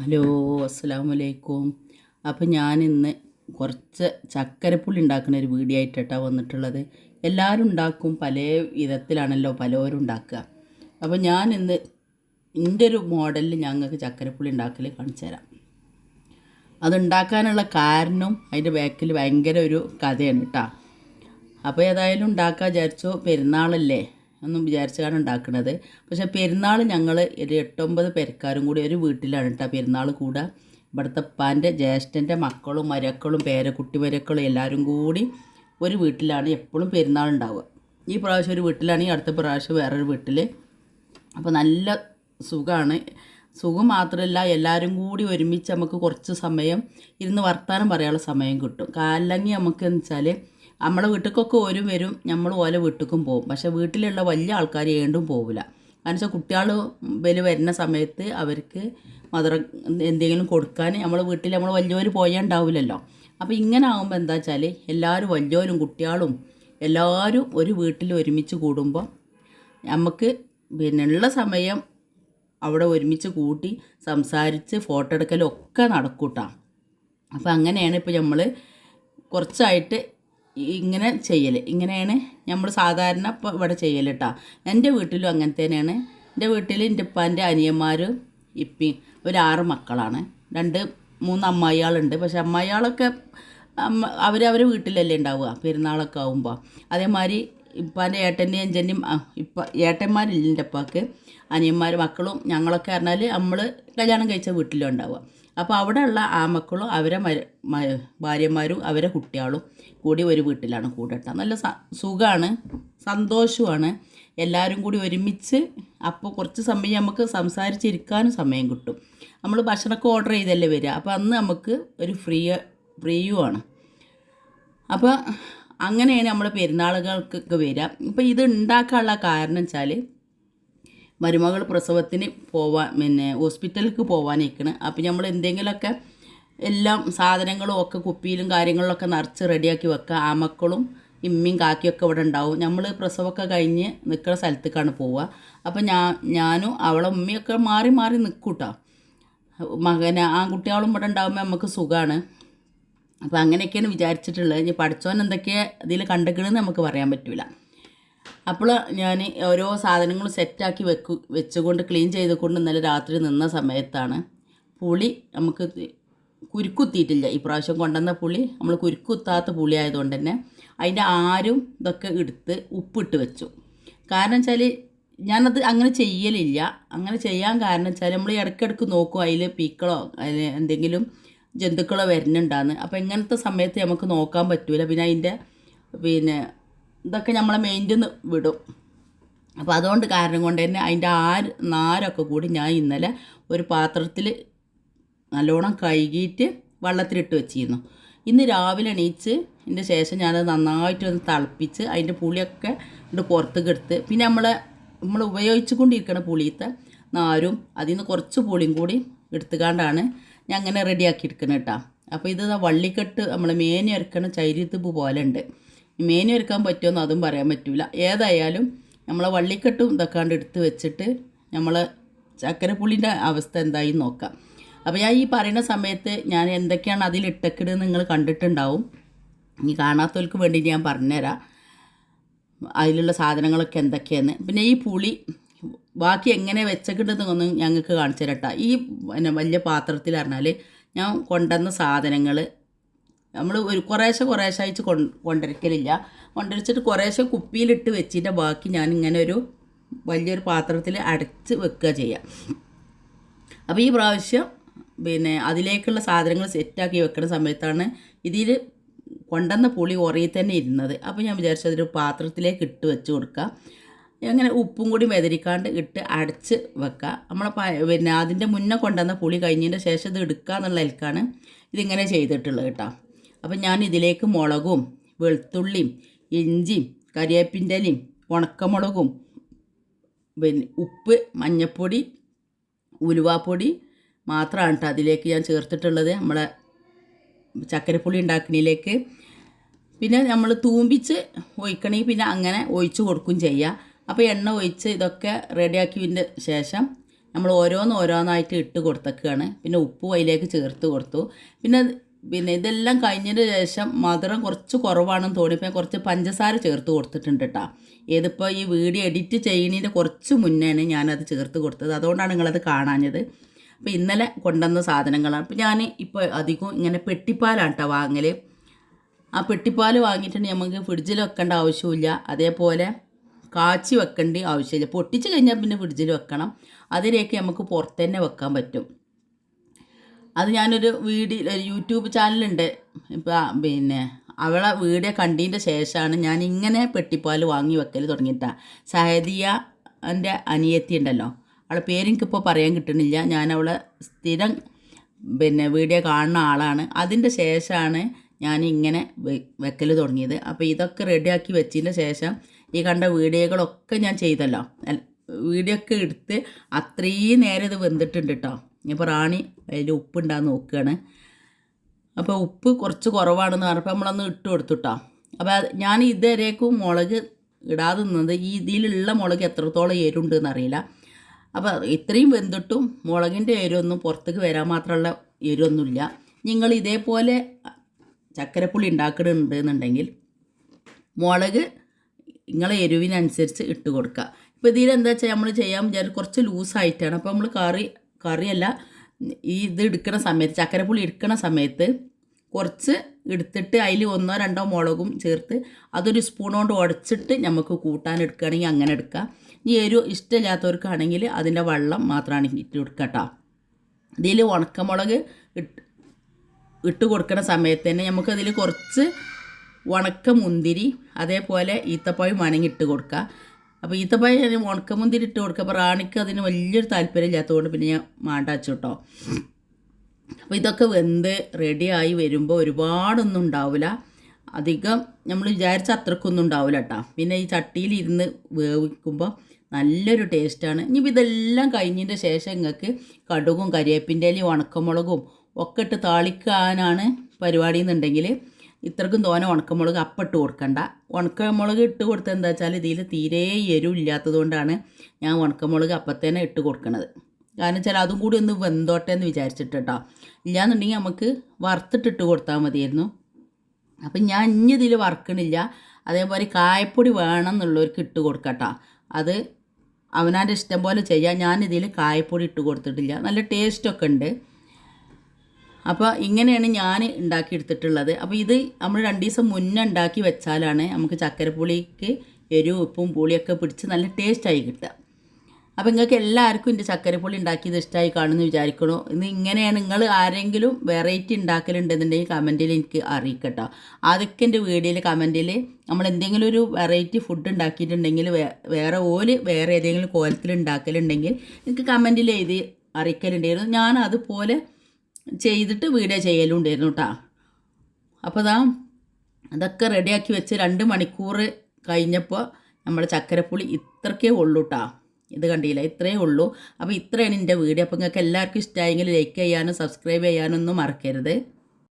Hello അസ്സാം വലൈക്കും അപ്പം ഞാനിന്ന് കുറച്ച് ചക്കരപ്പുള്ളി ഉണ്ടാക്കുന്ന ഒരു വീഡിയോ ആയിട്ടാണ് വന്നിട്ടുള്ളത്. എല്ലാവരും ഉണ്ടാക്കും പല വിധത്തിലാണല്ലോ പലവരും ഉണ്ടാക്കുക. അപ്പോൾ ഞാൻ ഇന്ന് എന്റെ ഒരു മോഡലിൽ ഞങ്ങൾക്ക് ചക്കരപ്പുള്ളി ഉണ്ടാക്കൽ കാണിച്ചു തരാം. അതുണ്ടാക്കാനുള്ള കാരണം അതിന്റെ ബാക്കിൽ ഭയങ്കര ഒരു കഥയാണ് കേട്ടോ അപ്പോൾ ഏതായാലും ഉണ്ടാക്കാൻ വിചാരിച്ചു പെരുന്നാളല്ലേ? ഒന്നും വിചാരിച്ചാണ് ഉണ്ടാക്കുന്നത് പക്ഷേ പെരുന്നാൾ ഞങ്ങൾ ഒരു എട്ടൊമ്പത് പേരക്കാരും കൂടി ഒരു വീട്ടിലാണ് കേട്ടോ പെരുന്നാൾ കൂടുക ഇവിടുത്തെ ഉപ്പാന്റെ ജ്യേഷ്ഠന്റെ മക്കളും മരക്കളും പേരക്കുട്ടി മരക്കളും എല്ലാവരും കൂടി ഒരു വീട്ടിലാണ് എപ്പോഴും പെരുന്നാൾ ഉണ്ടാവുക. ഈ പ്രാവശ്യം ഒരു വീട്ടിലാണെങ്കിൽ അടുത്ത പ്രാവശ്യം വേറൊരു വീട്ടിൽ അപ്പോൾ നല്ല സുഖമാണ് സുഖം മാത്രമല്ല എല്ലാവരും കൂടി ഒരുമിച്ച് നമുക്ക് കുറച്ച് സമയം ഇരുന്ന് വർത്തമാനം പറയാനുള്ള സമയം കിട്ടും. കാലങ്ങി നമുക്ക് എന്ന് വെച്ചാൽ നമ്മളെ വീട്ടിലേക്കൊക്കെ ഓരും വരും നമ്മൾ ഓല വീട്ടിലേക്കും പോകും. പക്ഷെ വീട്ടിലുള്ള വലിയ ആൾക്കാർ ഏണ്ടും പോവില്ല കാരണം വെച്ചാൽ കുട്ടികൾ വലിയ വരുന്ന സമയത്ത് അവർക്ക് മദർ എന്തെങ്കിലും കൊടുക്കാൻ നമ്മളെ വീട്ടിൽ നമ്മൾ വലിയവർ പോയാൽ ഉണ്ടാവില്ലല്ലോ. അപ്പോൾ ഇങ്ങനെ ആകുമ്പോൾ എന്താ വെച്ചാൽ എല്ലാവരും വലിയവരും കുട്ടികളും എല്ലാവരും ഒരു വീട്ടിൽ ഒരുമിച്ച് കൂടുമ്പോൾ നമുക്ക് പിന്നെ ഉള്ള സമയം അവിടെ ഒരുമിച്ച് കൂട്ടി സംസാരിച്ച് ഫോട്ടോ എടുക്കലൊക്കെ ഒക്കെ നടക്കൂട്ടാ. അപ്പോൾ അങ്ങനെയാണ് ഇപ്പോൾ നമ്മൾ കുറച്ചായിട്ട് ഇങ്ങനെ ചെയ്യൽ ഇങ്ങനെയാണ് നമ്മൾ സാധാരണ ഇപ്പോൾ ഇവിടെ ചെയ്യൽ കേട്ടോ എന്റെ വീട്ടിലും അങ്ങനെ തന്നെയാണ്. എന്റെ വീട്ടിൽ എന്റെ ഉപ്പാന്റെ അനിയന്മാരും ഇപ്പി ഒരു ആറ് മക്കളാണ്. രണ്ട് മൂന്ന് അമ്മായിയാളുണ്ട്. പക്ഷെ അമ്മായിയാളൊക്കെ അവർ അവരവരെ വീട്ടിലല്ലേ ഉണ്ടാവുക. പെരുന്നാളൊക്കെ ആകുമ്പോൾ അതേമാതിരി ഇപ്പാന്റെ ഏട്ടന്റെയും അഞ്ചന്റെയും ഇപ്പം ഏട്ടന്മാരില്ല എന്റെ അപ്പാക്ക് അനിയന്മാർ മക്കളും ഞങ്ങളൊക്കെ പറഞ്ഞാൽ നമ്മൾ കല്യാണം കഴിച്ച വീട്ടിലും ഉണ്ടാവുക. അപ്പോൾ അവിടെയുള്ള ആ മക്കളും അവരെ ഭാര്യമാരും അവരെ കുട്ടികളും കൂടി ഒരു വീട്ടിലാണ് കൂടട്ട. നല്ല സുഖമാണ് സന്തോഷമാണ് എല്ലാവരും കൂടി ഒരുമിച്ച് അപ്പോൾ കുറച്ച് സമയം നമുക്ക് സംസാരിച്ചിരിക്കാനും സമയം കിട്ടും. നമ്മൾ ഭക്ഷണമൊക്കെ ഓർഡർ ചെയ്തല്ലേ വരിക? അപ്പോൾ അന്ന് നമുക്ക് ഒരു ഫ്രീ ഫ്രീയുമാണ് അപ്പോൾ അങ്ങനെയാണ് നമ്മൾ പെരുന്നാളുകൾക്കൊക്കെ വരിക. ഇപ്പോൾ ഇത് ഉണ്ടാക്കാനുള്ള കാരണം വെച്ചാൽ മരുമകൾ പ്രസവത്തിന് പോവാൻ പിന്നെ ഹോസ്പിറ്റലിലേക്ക് പോകാനിരിക്കണം അപ്പോൾ നമ്മൾ എന്തെങ്കിലുമൊക്കെ എല്ലാം സാധനങ്ങളും ഒക്കെ കുപ്പിയിലും കാര്യങ്ങളിലൊക്കെ നിറച്ച് റെഡിയാക്കി വെക്കുക ആ മക്കളും ഇമ്മയും കാക്കിയൊക്കെ ഇവിടെ ഉണ്ടാവും. നമ്മൾ പ്രസവമൊക്കെ കഴിഞ്ഞ് നിൽക്കുന്ന സ്ഥലത്തേക്കാണ് പോവുക അപ്പോൾ ഞാൻ ഞാനും അവളെ ഉമ്മിയൊക്കെ മാറി മാറി നിൽക്കൂട്ടോ മകന് ആൺകുട്ടികളും ഇവിടെ ഉണ്ടാകുമ്പോൾ നമുക്ക് സുഖമാണ് അപ്പോൾ അങ്ങനെയൊക്കെയാണ് വിചാരിച്ചിട്ടുള്ളത്. ഇനി പഠിച്ചവൻ എന്തൊക്കെയാണ് ഇതിൽ കണ്ടെക്കണമെന്ന് നമുക്ക് പറയാൻ പറ്റില്ല അപ്പോൾ ഞാൻ ഓരോ സാധനങ്ങളും സെറ്റാക്കി വെക്കു വെച്ചുകൊണ്ട് ക്ലീൻ ചെയ്തുകൊണ്ട് ഇന്നലെ രാത്രി നിന്ന സമയത്താണ് പുളി നമുക്ക് കുരുക്കുത്തിയിട്ടില്ല. ഈ പ്രാവശ്യം കൊണ്ടുവന്ന പുളി നമ്മൾ കുരുക്കുത്താത്ത പുളി ആയതുകൊണ്ട് തന്നെ അതിന്റെ ആരും ഇതൊക്കെ എടുത്ത് ഉപ്പിട്ട് വെച്ചു. കാരണം വെച്ചാൽ ഞാനത് അങ്ങനെ ചെയ്യലില്ല. അങ്ങനെ ചെയ്യാൻ കാരണം വെച്ചാൽ നമ്മൾ ഇടയ്ക്കിടയ്ക്ക് നോക്കും അതിൽ പീക്കളോ അതിൽ എന്തെങ്കിലും ജന്തുക്കളോ വരുന്നുണ്ടാന്ന്. അപ്പോൾ ഇങ്ങനത്തെ സമയത്ത് നമുക്ക് നോക്കാൻ പറ്റില്ല പിന്നെ അതിന്റെ പിന്നെ ഇതൊക്കെ നമ്മളെ മെയിന്റെ നിന്ന് വിടും. അപ്പോൾ അതുകൊണ്ട് കാരണം കൊണ്ട് തന്നെ അതിന്റെ ആര് നാരൊക്കെ കൂടി ഞാൻ ഇന്നലെ ഒരു പാത്രത്തിൽ നല്ലോണം കഴുകിയിട്ട് വെള്ളത്തിലിട്ട് വെച്ചിരുന്നു. ഇന്ന് രാവിലെ എണീച്ച് ഇതിന്റെ ശേഷം ഞാനത് നന്നായിട്ടൊന്ന് തിളപ്പിച്ച് അതിന്റെ പുളിയൊക്കെ ഇട്ട് പുറത്തേക്ക് എടുത്ത് പിന്നെ നമ്മൾ നമ്മൾ ഉപയോഗിച്ചു കൊണ്ടിരിക്കുന്ന പുളിയത്തെ നാരും അതിൽ നിന്ന് കുറച്ച് പുളിയും കൂടി എടുത്തുകൊണ്ടാണ് ഞാൻ അങ്ങനെ റെഡിയാക്കി എടുക്കുന്നത് കേട്ടോ അപ്പോൾ ഇത് വള്ളിക്കെട്ട് നമ്മൾ മേനി ഇറക്കണ ചൈരിത്തുപ്പ് പോലെ ഉണ്ട് മേനി ഒരുക്കാൻ പറ്റുമെന്ന് അതും പറയാൻ പറ്റില്ല ഏതായാലും നമ്മളെ വള്ളിക്കെട്ടും ഇതൊക്കെ എടുത്ത് വെച്ചിട്ട് നമ്മൾ ചക്കരപ്പുള്ളിന്റെ അവസ്ഥ എന്തായി നോക്കാം. അപ്പോൾ ഞാൻ ഈ പറയുന്ന സമയത്ത് ഞാൻ എന്തൊക്കെയാണ് അതിൽ ഇട്ടക്കിടുന്നത് നിങ്ങൾ കണ്ടിട്ടുണ്ടാവും. ഇനി കാണാത്തവർക്ക് വേണ്ടി ഞാൻ പറഞ്ഞുതരാം. അതിലുള്ള സാധനങ്ങളൊക്കെ എന്തൊക്കെയാണ് പിന്നെ ഈ പുളി ബാക്കി എങ്ങനെ വെച്ചക്കിടുന്നതൊന്നും ഞങ്ങൾക്ക് കാണിച്ചു തരട്ടാ ഈ പിന്നെ വലിയ പാത്രത്തിൽ പറഞ്ഞാൽ ഞാൻ കൊണ്ടുവന്ന സാധനങ്ങൾ നമ്മൾ ഒരു കുറേശ്ശെ കുറേശ്ശെ അയച്ച് കൊ കൊണ്ടിരിക്കലില്ല. കൊണ്ടിരിച്ചിട്ട് കുറേശ്ശെ കുപ്പിയിലിട്ട് വെച്ചിട്ട് ബാക്കി ഞാൻ ഇങ്ങനെ ഒരു വലിയൊരു പാത്രത്തിൽ അടച്ച് വെക്കുക ചെയ്യാം. അപ്പോൾ ഈ പ്രാവശ്യം പിന്നെ അതിലേക്കുള്ള സാധനങ്ങൾ സെറ്റാക്കി വെക്കുന്ന സമയത്താണ് ഇതിൽ കൊണ്ടുവന്ന പുളി ഉറയിൽ തന്നെ ഇരുന്നത്. അപ്പോൾ ഞാൻ വിചാരിച്ചു അതൊരു പാത്രത്തിലേക്ക് ഇട്ട് വെച്ച് കൊടുക്കുക അങ്ങനെ ഉപ്പും കൂടി മെതിരിക്കാണ്ട് ഇട്ട് അടച്ച് വെക്കുക നമ്മളെ പിന്നെ അതിന്റെ മുന്നേ കൊണ്ടുവന്ന പുളി കഴിഞ്ഞതിന്റെ ശേഷം ഇത് എടുക്കുക എന്നുള്ള ഇതിങ്ങനെ ചെയ്തിട്ടുള്ളത് കേട്ടോ. അപ്പം ഞാൻ ഇതിലേക്ക് മുളകും വെളുത്തുള്ളിയും ഇഞ്ചിയും കരിവേപ്പിന്റെ ഇലയും ഉണക്കമുളകും പിന്നെ ഉപ്പ് മഞ്ഞൾപ്പൊടി ഉലുവാപ്പൊടി മാത്രമാണ് കേട്ടോ അതിലേക്ക് ഞാൻ ചേർത്തിട്ടുള്ളത് നമ്മളെ ചക്കരപ്പുളി ഉണ്ടാക്കണിലേക്ക് പിന്നെ നമ്മൾ തൂമ്പിച്ച് ഒഴിക്കണമെങ്കിൽ പിന്നെ അങ്ങനെ ഒഴിച്ച് കൊടുക്കും ചെയ്യുക അപ്പോൾ എണ്ണ ഒഴിച്ച് ഇതൊക്കെ റെഡിയാക്കിയതിന്റെ ശേഷം നമ്മൾ ഓരോന്ന് ഓരോന്നായിട്ട് ഇട്ട് കൊടുത്തേക്കാണ്. പിന്നെ ഉപ്പ് അതിലേക്ക് ചേർത്ത് കൊടുത്തു. പിന്നെ പിന്നെ ഇതെല്ലാം കഴിഞ്ഞതിന് ശേഷം മധുരം കുറച്ച് കുറവാണെന്ന് തോന്നിയപ്പോൾ കുറച്ച് പഞ്ചസാര ചേർത്ത് കൊടുത്തിട്ടുണ്ട് കേട്ടോ ഇതിപ്പോൾ ഈ വീഡിയോ എഡിറ്റ് ചെയ്യുന്നതിന്റെ കുറച്ച് മുന്നേ ഞാനത് ചേർത്ത് കൊടുത്തത്. അതുകൊണ്ടാണ് നിങ്ങളത് കാണാഞ്ഞത്. അപ്പോൾ ഇന്നലെ കൊണ്ടുവന്ന സാധനങ്ങളാണ്. അപ്പോൾ ഞാൻ ഇപ്പോൾ അധികം ഇങ്ങനെ പെട്ടിപ്പാലാണ് കേട്ടോ വാങ്ങൽ ആ പെട്ടിപ്പാൽ വാങ്ങിയിട്ടുണ്ടെങ്കിൽ നമുക്ക് ഫ്രിഡ്ജിൽ വെക്കേണ്ട ആവശ്യമില്ല അതേപോലെ കാച്ചി വെക്കേണ്ട ആവശ്യമില്ല. പൊട്ടിച്ച് കഴിഞ്ഞാൽ പിന്നെ ഫ്രിഡ്ജിൽ വെക്കണം. അതിലേക്ക് നമുക്ക് പുറത്ത് തന്നെ വെക്കാൻ പറ്റും. അത് ഞാനൊരു വീഡിയോ ഒരു യൂട്യൂബ് ചാനലുണ്ട്. ഇപ്പം പിന്നെ അവളെ വീഡിയോ കണ്ടതിന്റെ ശേഷമാണ് ഞാൻ ഇങ്ങനെ പെട്ടിപ്പാൽ വാങ്ങി വെക്കൽ തുടങ്ങിയിട്ടാണ് സഹദിയ എന്റെ അനിയത്തി ഉണ്ടല്ലോ. അവളെ പേരെനിക്കിപ്പോൾ പറയാൻ കിട്ടുന്നില്ല ഞാൻ അവളെ സ്ഥിരം പിന്നെ വീഡിയോ കാണുന്ന ആളാണ്. അതിന്റെ ശേഷമാണ് ഞാൻ ഇങ്ങനെ വെക്കൽ തുടങ്ങിയത്. അപ്പോൾ ഇതൊക്കെ റെഡിയാക്കി വെച്ചതിന്റെ ശേഷം ഈ കണ്ട വീഡിയോകളൊക്കെ ഞാൻ ചെയ്തല്ലോ. വീഡിയോ ഒക്കെ എടുത്ത് അത്രയും നേരം ഇത് വെന്തിട്ടുണ്ട് കേട്ടോ ഇപ്പോൾ റാണി അതിൽ ഉപ്പുണ്ടാന്ന് നോക്കുകയാണ് അപ്പോൾ ഉപ്പ് കുറച്ച് കുറവാണെന്ന് പറഞ്ഞപ്പോൾ നമ്മളൊന്ന് ഇട്ട് കൊടുത്തുട്ടാ. അപ്പോൾ ഞാൻ ഇതുവരേക്കും മുളക് ഇടാതെ നിന്നത് ഈ ഇതിലുള്ള മുളക് എത്രത്തോളം എരുണ്ട് എന്നറിയില്ല അപ്പോൾ ഇത്രയും വെന്തിട്ടും മുളകിന്റെ എരുവൊന്നും പുറത്തേക്ക് വരാൻ മാത്രമുള്ള എരുവൊന്നുമില്ല. നിങ്ങൾ ഇതേപോലെ ചക്കരപ്പുളി ഉണ്ടാക്കുന്നുണ്ട് എന്നുണ്ടെങ്കിൽ മുളക് നിങ്ങളെ എരിവിനനുസരിച്ച് ഇട്ട് കൊടുക്കുക. ഇപ്പോൾ ഇതിലെന്താ വെച്ചാൽ നമ്മൾ ചെയ്യാൻ വിചാരിച്ചാൽ കുറച്ച് ലൂസായിട്ടാണ്. അപ്പോൾ നമ്മൾ കറി കറിയല്ല. ഈ ഇത് എടുക്കുന്ന സമയത്ത് ചക്കരപ്പുളി എടുക്കുന്ന സമയത്ത് കുറച്ച് എടുത്തിട്ട് അതിൽ ഒന്നോ രണ്ടോ മുളകും ചേർത്ത് അതൊരു സ്പൂൺ കൊണ്ട് ഉടച്ചിട്ട് നമുക്ക് കൂട്ടാൻ എടുക്കുകയാണെങ്കിൽ അങ്ങനെ എടുക്കാം. ഇനി എരിവ് ഇഷ്ടമില്ലാത്തവർക്കാണെങ്കിൽ അതിന്റെ വെള്ളം മാത്രമാണ് ഇട്ട് കൊടുക്കുക കേട്ടോ. ഇതിൽ ഉണക്കമുളക് ഇട്ട് ഇട്ട് കൊടുക്കുന്ന സമയത്ത് തന്നെ നമുക്കതിൽ കുറച്ച് ഉണക്ക മുന്തിരി അതേപോലെ ഈത്തപ്പഴം വേണമെങ്കിൽ ഇട്ട് കൊടുക്കുക അപ്പോൾ ഈത്തപ്പഴം ഞാൻ ഉണക്ക മുന്തിരി ഇട്ട് കൊടുക്കുക അപ്പോൾ റാണിക്ക് അതിന് വലിയൊരു താല്പര്യം ഇല്ലാത്തതുകൊണ്ട് പിന്നെ ഞാൻ മാണ്ടാച്ചു കേട്ടോ. അപ്പോൾ ഇതൊക്കെ വെന്ത് റെഡിയായി വരുമ്പോൾ ഒരുപാടൊന്നും ഉണ്ടാവില്ല അധികം നമ്മൾ വിചാരിച്ച അത്രക്കൊന്നും ഉണ്ടാവില്ല കേട്ടോ. പിന്നെ ഈ ചട്ടിയിൽ ഇരുന്ന് വേവിക്കുമ്പോൾ നല്ലൊരു ടേസ്റ്റാണ് ഇനിയിപ്പോൾ ഇതെല്ലാം കഴിഞ്ഞതിന്റെ ശേഷം നിങ്ങൾക്ക് കടുകും കരിവേപ്പിന്റെ ഇലയും ഉണക്കമുളകും ഒക്കെ ഇട്ട് താളിക്കാനാണ് പരിപാടി എന്നുണ്ടെങ്കിൽ ഇത്രക്കും തോനെ ഉണക്കമുളക് അപ്പം ഇട്ട് കൊടുക്കണ്ട. ഉണക്കമുളക് ഇട്ട് കൊടുത്തത് എന്താ വെച്ചാൽ ഇതിൽ തീരെ എരിവില്ലാത്തത് കൊണ്ടാണ് ഞാൻ ഉണക്കമുളക് അപ്പത്തേനെ ഇട്ട് കൊടുക്കണത്. കാരണം വെച്ചാൽ അതും കൂടി ഒന്ന് വെന്തോട്ടെ എന്ന് വിചാരിച്ചിട്ട് കേട്ടോ ഇല്ലാന്നുണ്ടെങ്കിൽ നമുക്ക് വറുത്തിട്ടിട്ട് കൊടുത്താൽ മതിയായിരുന്നു. അപ്പം ഞാൻ ഇനി ഇതിൽ വറുക്കണില്ല. അതേപോലെ കായപ്പൊടി വേണം എന്നുള്ളവർക്ക് ഇട്ട് കൊടുക്കട്ടോ അത് അവനാന്റെ ഇഷ്ടം പോലെ ചെയ്യാം. ഞാനിതിൽ കായപ്പൊടി ഇട്ട് കൊടുത്തിട്ടില്ല. നല്ല ടേസ്റ്റൊക്കെ ഉണ്ട്. അപ്പോൾ ഇങ്ങനെയാണ് ഞാൻ ഉണ്ടാക്കിയെടുത്തിട്ടുള്ളത്. അപ്പോൾ ഇത് നമ്മൾ രണ്ട് ദിവസം മുന്നേ ഉണ്ടാക്കി വെച്ചാലാണ് നമുക്ക് ചക്കരപ്പുളിക്ക് എരിവും ഉപ്പും പുളിയൊക്കെ പിടിച്ച് നല്ല ടേസ്റ്റായി കിട്ടുക. അപ്പോൾ നിങ്ങൾക്ക് എല്ലാവർക്കും എന്റെ ചക്കരപ്പുളി ഉണ്ടാക്കിയത് ഇഷ്ടമായി കാണുമെന്ന് വിചാരിക്കണു ഇന്ന് ഇങ്ങനെയാണ് നിങ്ങൾ ആരെങ്കിലും വെറൈറ്റി ഉണ്ടാക്കലുണ്ടെന്നുണ്ടെങ്കിൽ കമന്റിൽ എനിക്ക് അറിയിക്കട്ടോ. അതൊക്കെ എന്റെ വീഡിയോയിൽ കമന്റിൽ നമ്മൾ എന്തെങ്കിലും ഒരു വെറൈറ്റി ഫുഡ് ഉണ്ടാക്കിയിട്ടുണ്ടെങ്കിൽ വേറെ ഓൽ വേറെ ഏതെങ്കിലും കോലത്തിൽ ഉണ്ടാക്കലുണ്ടെങ്കിൽ എനിക്ക് കമന്റിൽ എഴുതി അറിയിക്കലുണ്ടായിരുന്നു. ഞാൻ അതുപോലെ ചെയ്തിട്ട് വീഡിയോ ചെയ്യലുണ്ടായിരുന്നു കേട്ടോ അപ്പോൾ ദാ അതൊക്കെ റെഡിയാക്കി വെച്ച് രണ്ട് മണിക്കൂർ കഴിഞ്ഞപ്പോൾ നമ്മുടെ ചക്കരപ്പുളി ഇത്രക്കേ ഉള്ളൂ കേട്ടോ ഇത് കണ്ടില്ല? ഇത്രയേ ഉള്ളൂ. അപ്പോൾ ഇത്രയാണ് എന്റെ വീഡിയോ. അപ്പോൾ നിങ്ങൾക്ക് എല്ലാവർക്കും ഇഷ്ടമായെങ്കിൽ ലൈക്ക് ചെയ്യാനും സബ്സ്ക്രൈബ് ചെയ്യാനൊന്നും മറക്കരുത്.